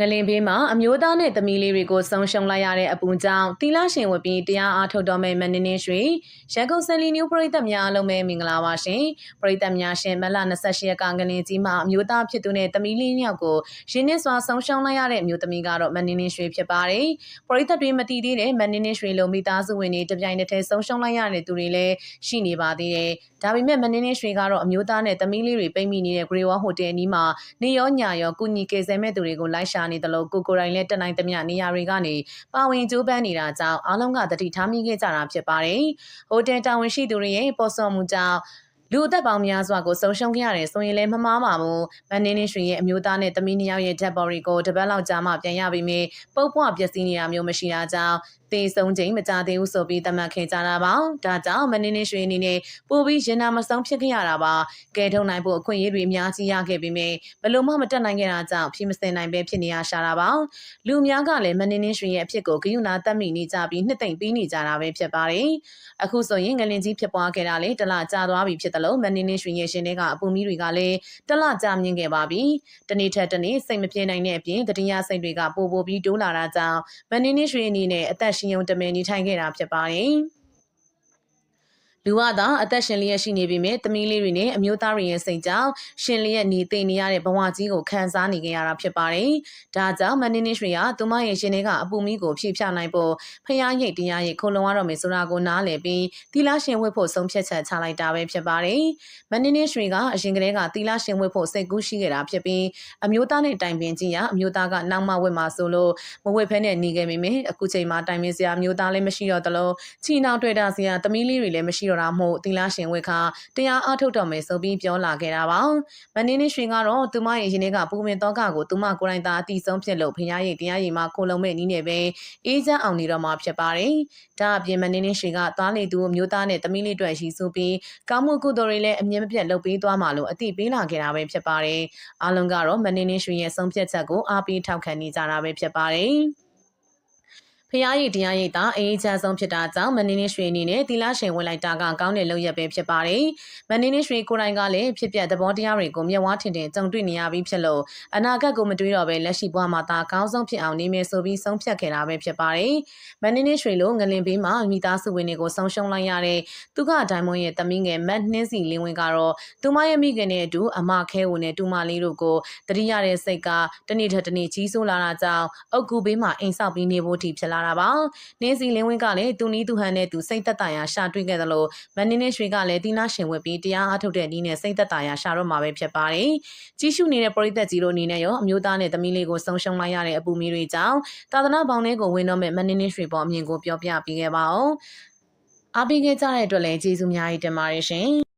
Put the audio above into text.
ငလင်ဘေးမှာအမျိုးသားနဲ့သမီးလေးတွေကိုဆုံးရှုံးလိုက်ရတဲ့အပူကြောင့်တီလာရှင်ဝတ်ပြီးတရားအားထုတ်တော်မဲ့မန္တလေးရွှေရန်ကုန်စလီနျူပရိသတ်များအားလုံးပဲမင်္ဂလာပါရှင်ပရိသတ်များရှင်မလ28ရက်ကငလင်ကြီးမှာအမျိုးသားဖြစ်သူနဲ့သမီးလေးယောက်ကိုရင်းနှီးစွာဆုံးရှုံးလိုက်ရတဲ့အမျိုးသမီးကတော့မန္တလေးရွှေဖြစ်ပါတယ်ပရိသတ်တွေမတည်သေးတဲ့မန္တလေးရွှေလိုမိသားစုဝင်တွေတပြိုင်တည်းဆုံးရှုံးလိုက်ရတဲ့သူတွေလည်းရှိနေပါသေးတယ်ဒါပေမဲ့မန္တလေးရွှေကတော့အမျိုးသားနဲ့သမီးလေးတွေပိတ်မိနေတဲ့ Grey Wall Hotel အနီးမှာနေရောညာရောကုညီကေဆယ်မဲ့သူတွေကိုလိုက်ရှာနေတယ်လို့ကိုကိုရိုင်းလည်းတက်နိုင်သမျှနေရာတွေကနေပါဝင်ကြိုးပမ်းနေတာကြောင့်အားလုံးကတတိထားမိခဲ့ကြတာဖြစ်ပါတယ်။ဟိုတယ်တာဝန်ရှိသူတွေရဲ့ပေါ်စော်မှုကြောင့် လူအသက်ပေါင်းများစွာကိုဆုံးရှုံးခဲ့ရတယ်ဆိုရင်လည်းမမှားပါဘူး။မန်နေနေရွှေရဲ့အမျိုးသားနဲ့သမီးနှစ်ယောက်ရဲ့ dead body ကိုတပတ်လောက်ကြာမှပြန်ရပြီးမြဲပုတ်ပွားပျက်စီးနေတာမျိုးမရှိတာကြောင့်သေဆုံးချိန်မကြသေးဘူးဆိုပြီးသတ်မှတ်ခဲ့ကြတာပါ။ဒါကြောင့်မနေနေရွှေအနေနဲ့ပိုပြီးရင်နာမဆုံးဖြစ်ခဲ့ရတာပါ။ကဲထုတ်နိုင်ဖို့အခွင့်အရေးတွေအများကြီးရခဲ့ပြီးမြဲဘလို့မှမတက်နိုင်ခဲ့တာကြောင့်ဖြစ်မစင်နိုင်ပဲဖြစ်နေရရှာတာပါ။လူများကလည်းမနေနေရွှေရဲ့အဖြစ်ကိုဂယုဏတတ်မိနေကြပြီးနှစ်သိမ့်ပြီးနေကြတာပဲဖြစ်ပါတယ်။အခုဆိုရင်ငလင်ကြီးဖြစ်ပွားခဲ့တာလေတလကြာသွားပြီဖြစ်တယ်လို့မနေနေရွှေရဲ့ရှင်တွေက အပူမီတွေကလည်းတလကြာမြင့်ခဲ့ပါပြီ။တနေ့ထက်တနေ့စိတ်မပြေနိုင်တဲ့အပြင်တတိယစိတ်တွေကပိုပိုပြီးတိုးလာတာကြောင့်မနေနေရွှေအနေနဲ့အသက်ရှင်ုံတမင်နေထိုင်ခဲ့တာဖြစ်ပါတယ်။ လူဝသာအသက်ရှင်လျက်ရှိနေပေမဲ့သမီးလေးတွေနဲ့အမျိုးသားတွေရဲ့စိတ်ကြောင့်ရှင်လျက်နေသိနေရတဲ့ဘဝကြီးကိုခံစားနေကြရတာဖြစ်ပါတယ်။ဒါကြောင့်မင်းနင်းရွှေကသူမရဲ့ရှင်တွေကအပူမီကိုဖြည့်ဖြနိုင်ဖို့ဖျားရိတ်တရားရိတ်ခုံလုံးရတော့မယ်ဆိုတာကိုနားလည်ပြီးသီလရှင်ဝတ်ဖို့ဆုံးဖြတ်ချက်ချလိုက်တာပဲဖြစ်ပါတယ်။မင်းနင်းရွှေကအရင်ကတည်းကသီလရှင်ဝတ်ဖို့စိတ်ကူးရှိခဲ့တာဖြစ်ပြီးအမျိုးသားနဲ့တိုင်ပင်ကြည့်ရအမျိုးသားကနောက်မှဝတ်မှာဆိုလို့မဝတ်ဖဲနဲ့နေခဲ့မိမယ်အခုချိန်မှာတိုင်ပင်စရာအမျိုးသားလည်းမရှိတော့တလို့ချီနောက်တွေ့တာစရာသမီးလေးတွေလည်းမရှိတော့တာမို့သီလရှင်ဝတ်ခါတရားအားထုတ်တော်မယ်ဆိုပြီးပြောလာခဲ့တာပါမင်းင်းရွှေကတော့သူမရဲ့ရင်ထဲကပူမင်တော့ကကိုသူမကိုယ်တိုင်သာအတိဆုံးဖြစ်လို့ဖရားရိတ်တရားရည်မှာခိုလုံမဲ့နီးနေပဲအေးချမ်းအောင်နေတော့မှာဖြစ်ပါတယ်ဒါအပြင်မင်းင်းရွှေကသွားလေသူမျိုးသားနဲ့သမီးလေးတွေရှိစုပြီးကောင်းမှုကုသိုလ်တွေလည်းအမြင်မပြတ်လုပ်ပေးသွားမှာလို့အတိပေးလာခဲ့တာပဲဖြစ်ပါတယ်အားလုံးကတော့မင်းင်းရွှေရဲ့ဆုံးဖြတ်ချက်ကိုအားပေးထောက်ခံနေကြတာပဲဖြစ်ပါတယ် ဖျားရည်တရားရည်သာအေးချမ်းဆုံးဖြစ်တာကြောင့်မင်းင်းရွှေအနေနဲ့သီလရှင်ဝင်လိုက်တာကကောင်းတဲ့လုပ်ရက်ပဲဖြစ်ပါတယ်။မင်းင်းရွှေကိုယ်တိုင်ကလည်းဖြစ်ပျက်သဘောတရားတွေကိုမျက်ဝါးထင်ထင်ကြုံတွေ့နေရပြီးဖြစ်လို့အနာဂတ်ကိုမတွေးတော့ပဲလက်ရှိဘဝမှာသာကောင်းဆုံးဖြစ်အောင်နေမယ်ဆိုပြီးဆုံးဖြတ်ခဲ့တာပဲဖြစ်ပါတယ်။မင်းင်းရွှေလိုငလင်ဘေးမှာမိသားစုဝင်တွေကိုဆုံးရှုံးလိုက်ရတဲ့သူကဒိုင်မွန်ရဲ့တမင်းငယ်မတ်နှင်းစီလင်းဝင်ကတော့သူမရဲ့မိခင်နဲ့အတူအမခဲဝင်နဲ့တူမလေးတို့ကိုတတိရတဲ့စိတ်ကတနေ့ထက်တနေ့ကြီးစိုးလာတာကြောင့်အုတ်ကူဘေးမှာအိမ်ဆောက်ပြီးနေဖို့ထိဖြစ်လာတာပါ။နင်းစီလင်းဝင်းကလည်းသူနီးသူဟန်နဲ့သူစိတ်သက်သာရာရှာတွေ့ခဲ့သလိုမန်နေနဲ့ရွှေကလည်းတီနာရှင်ဝက်ပြီးတရားအားထုတ်တဲ့နည်းနဲ့စိတ်သက်သာရာရှာတော့မှာပဲဖြစ်ပါတယ်။ကြီးစုနေတဲ့ပရိသတ်ကြီးတို့အနေနဲ့ရောအမျိုးသားနဲ့သမီးလေးကိုဆုံးရှုံးလိုက်ရတဲ့အပူမီတွေကြောင့်သာသနာပေါင်းလေးကိုဝင်တော့မဲ့မန်နေနဲ့ရွှေပေါ်အမြင်ကိုပြောပြပေးခဲ့ပါအောင်။အားပေးခဲ့ကြတဲ့အတွက်လည်းကျေးဇူးများကြီးတင်ပါတယ်ရှင်။